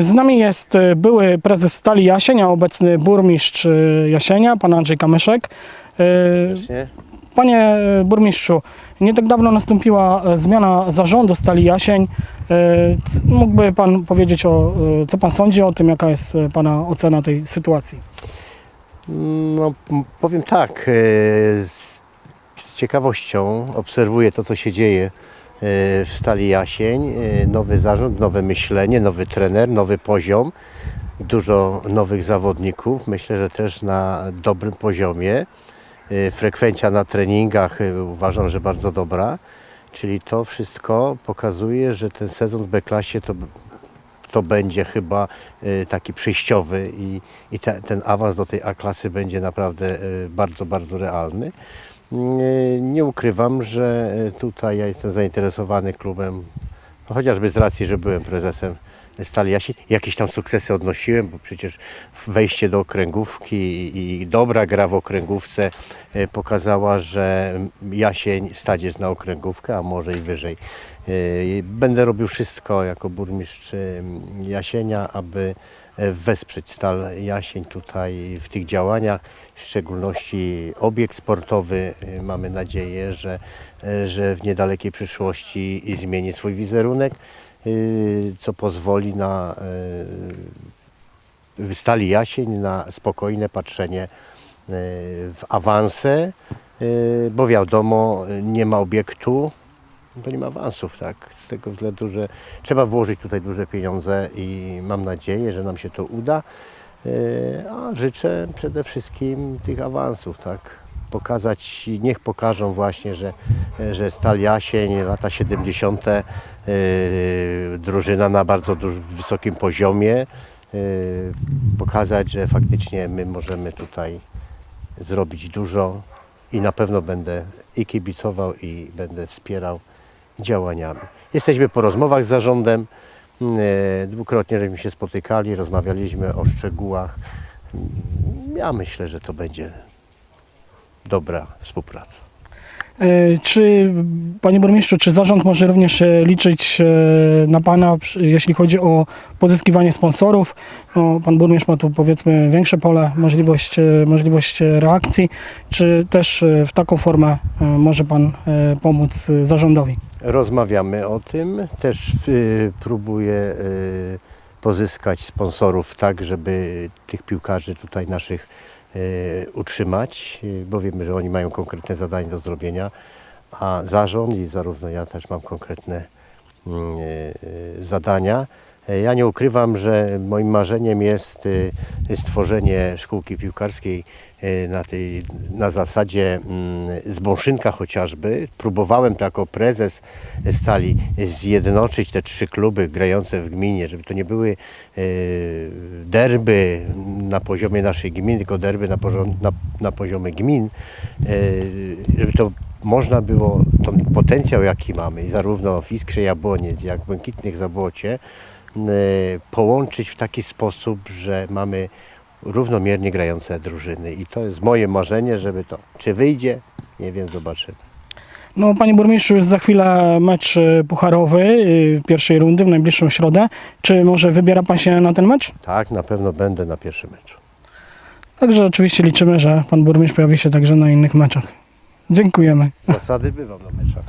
Z nami jest e, były prezes Stali Jasień, a obecny burmistrz e, Jasienia, pan Andrzej Kamyszek. E, Właśnie. Panie burmistrzu, nie tak dawno nastąpiła zmiana zarządu Stali Jasień. Mógłby pan powiedzieć, o, co pan sądzi o tym, jaka jest pana ocena tej sytuacji? No, powiem tak, z, ciekawością obserwuję to, co się dzieje w Stali Jasień. E, Nowy zarząd, nowe myślenie, nowy trener, nowy poziom, dużo nowych zawodników. Myślę, że też na dobrym poziomie. E, Frekwencja na treningach e, uważam, że bardzo dobra. Czyli to wszystko pokazuje, że ten sezon w B-klasie to to będzie chyba taki przejściowy i, i te, ten awans do tej A-klasy będzie naprawdę bardzo, bardzo realny. Nie ukrywam, że y, tutaj ja jestem zainteresowany klubem, no chociażby z racji, że byłem prezesem Stali Jasi. Jakieś tam sukcesy odnosiłem, bo przecież wejście do okręgówki i, dobra gra w okręgówce y, pokazała, że Jasień stać jest na okręgówkę, a może i wyżej. Y, Będę robił wszystko jako burmistrz y, Jasienia, aby wesprzeć Stal Jasień tutaj w tych działaniach, w szczególności obiekt sportowy. Mamy nadzieję, że, że w niedalekiej przyszłości zmieni swój wizerunek, co pozwoli na y, Stali Jasień na spokojne patrzenie y, w awanse, y, bo wiadomo, nie ma obiektu, to nie ma awansów, tak? Z tego względu, że trzeba włożyć tutaj duże pieniądze i mam nadzieję, że nam się to uda. A życzę przede wszystkim tych awansów, tak? Pokazać, niech pokażą właśnie, że, że Stal Jasień, lata 70., yy, drużyna na bardzo wysokim poziomie. Yy, Pokazać, że faktycznie my możemy tutaj zrobić dużo i na pewno będę i kibicował i będę wspierał działaniami. Jesteśmy po rozmowach z zarządem. E, Dwukrotnie żeśmy się spotykali, rozmawialiśmy o szczegółach. Ja myślę, że to będzie dobra współpraca. E, Czy, panie burmistrzu, czy zarząd może również e, liczyć e, na pana, jeśli chodzi o pozyskiwanie sponsorów? No, pan burmistrz ma tu powiedzmy większe pole, możliwość, możliwość reakcji. Czy też w taką formę może pan pomóc zarządowi? Rozmawiamy o tym. Też próbuję pozyskać sponsorów tak, żeby tych piłkarzy tutaj naszych utrzymać, y, bo wiemy, że oni mają konkretne zadanie do zrobienia, a zarząd i zarówno ja też mam konkretne mm, y, zadania. E, Ja nie ukrywam, że moim marzeniem jest y, stworzenie szkółki piłkarskiej y, na, tej, na zasadzie mm, z Bąszynka chociażby. Próbowałem to jako prezes stali zjednoczyć te trzy kluby grające w gminie, żeby to nie były y, derby na poziomie naszej gminy, tylko derby na, poziom, na, na poziomie gmin, żeby to można było ten potencjał, jaki mamy, zarówno w Iskrze Jabłoniec, jak w Błękitnych Zabłocie, połączyć w taki sposób, że mamy równomiernie grające drużyny. I to jest moje marzenie, żeby to, czy wyjdzie, nie wiem, zobaczymy. No, panie burmistrzu, jest za chwilę mecz e, pucharowy e, pierwszej rundy w najbliższą środę. Czy może wybiera pan się na ten mecz? Tak, na pewno będę na pierwszym meczu. Także oczywiście liczymy, że pan burmistrz pojawi się także na innych meczach. Dziękujemy. Zasady bywam na meczach.